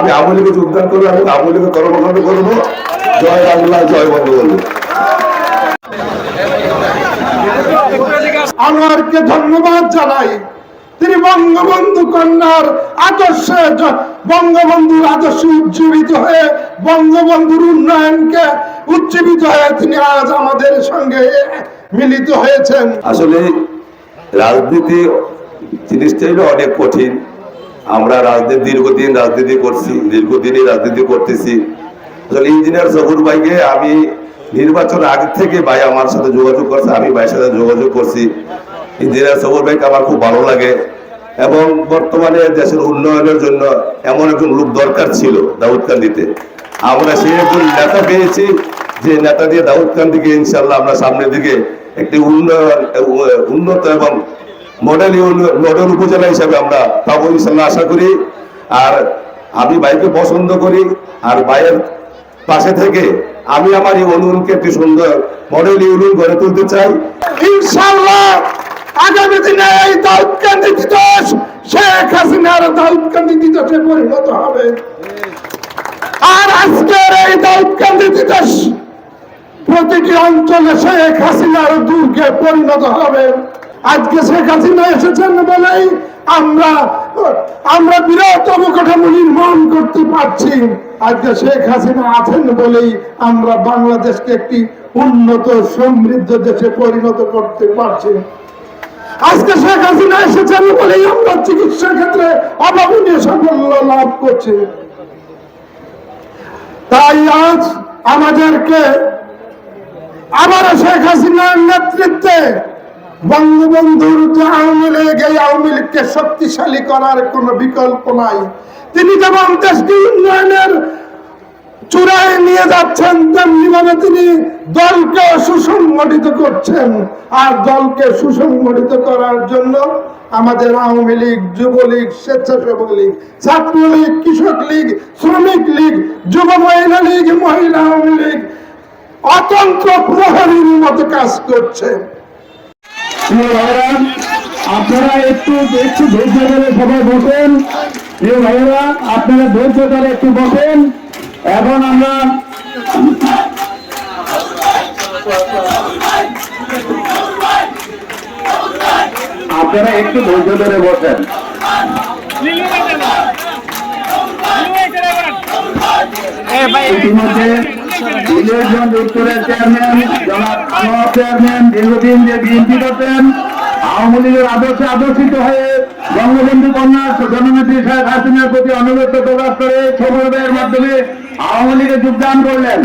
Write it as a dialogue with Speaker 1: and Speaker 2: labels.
Speaker 1: আমি আওয়ামী লীগে যোগদান করব এবং আওয়ামী লীগের কর্মকাণ্ড করব। জয় বাংলা জয় বঙ্গবন্ধু
Speaker 2: আনোয়ারকে ধন্যবাদ জানাই। তিনি বঙ্গবন্ধু কন্যার আদর্শে বঙ্গবন্ধুর আদর্শে উজ্জীবিত হয়ে বঙ্গবন্ধুর উন্নয়নকে উজ্জীবিত হয়ে তিনি আজ আমাদের সঙ্গে মিলিত হয়েছেন।
Speaker 1: আসলে রাজনীতি জিনিসটাই হলো অনেক কঠিন। আমরা রাজনীতি দীর্ঘদিন রাজনীতি করছি, দীর্ঘদিনই রাজনীতি করতেছি। আসলে ইঞ্জিনিয়ার জহুর ভাইকে আমি নির্বাচন আগে থেকে ভাই আমার সাথে যোগাযোগ করছে, আমি ভাইয়ের সাথে যোগাযোগ করছি। ইঞ্জিনিয়ার জহুর ভাইকে আমার খুব ভালো লাগে এবং বর্তমানে দেশের উন্নয়নের জন্য এমন একজন লোক দরকার ছিল দাউদকান্দিতে। আমরা সেই একজন নেতা পেয়েছি, যে নেতা দিয়ে দাউদকান্দিকে ইনশাল্লাহ আমরা সামনের দিকে একটি উন্নয়ন, উন্নত এবং মডেল মডেল উপজেলা হিসাবে আমরা পাবো ইনশাল্লাহ আশা করি। আর আমি বাইকে পছন্দ করি, আর বাইয়ের পাশে থেকে আমি আমার এই অনুনকে একটি সুন্দর মডেল ইউনিয়ন গড়ে তুলতে চাই।
Speaker 2: দিনে এই পরিণত হবে। আর আজকের এই প্রতিটি অঞ্চলে শেখ হাসিনার দুর্গে পরিণত হবে। আজকে শেখ হাসিনা এসেছেন বলেই আমরা আমরা বিরাট অবকাঠামো নির্মাণ করতে পারছি। আজকে শেখ হাসিনা আছেন বলেই আমরা বাংলাদেশকে একটি উন্নত, সমৃদ্ধ দেশে পরিণত করতে পারছি। আজকে শেখ হাসিনা এসেছেন বলেই আমরা চিকিৎসা ক্ষেত্রে অভাবনীয় সাফল্য লাভ করছি। তাই আজ আমাদেরকে আবার শেখ হাসিনার নেতৃত্বে বঙ্গবন্ধুর যে আওয়ামী লীগ, এই আওয়ামী লীগকে শক্তিশালী করার কোনো বিকল্প নাই। তিনি যেমন দেশকে উন্নয়নের চূড়ায় নিয়ে যাচ্ছেন তেমনি ভাবে তিনি দলকে সুসংগঠিত করছেন। আর দলকে সুসংগঠিত করার জন্য আমাদের আওয়ামী লীগ, যুবলীগ, স্বেচ্ছাসেবক লীগ, ছাত্রলীগ, কৃষক লীগ, শ্রমিক লীগ, যুব মহিলা লীগ, মহিলা আওয়ামী লীগ অতন্ত্র প্রহরীর মতো কাজ করছে।
Speaker 3: প্রিয় ভাইরা আপনারা একটু একটু ধৈর্য ধরে সবাই বসেন। প্রিয় ভাইয়েরা আপনারা ধৈর্য ধরে একটু বসেন। এখন আমরা আপনারা একটু ধৈর্য ধরে বসেন। ইতিমধ্যে ইলেকশন উত্তরের চেয়ারম্যান জনাব চেয়ারম্যান দীর্ঘদিন যে বিএনপি করতেন আওয়ামী লীগের আদর্শে আদর্শিত হয়ে বঙ্গবন্ধু কন্যা জননেত্রী শেখ হাসিনার প্রতি অনুগত প্রকাশ করে সমন্বয়ের মাধ্যমে আওয়ামী লীগে যোগদান করলেন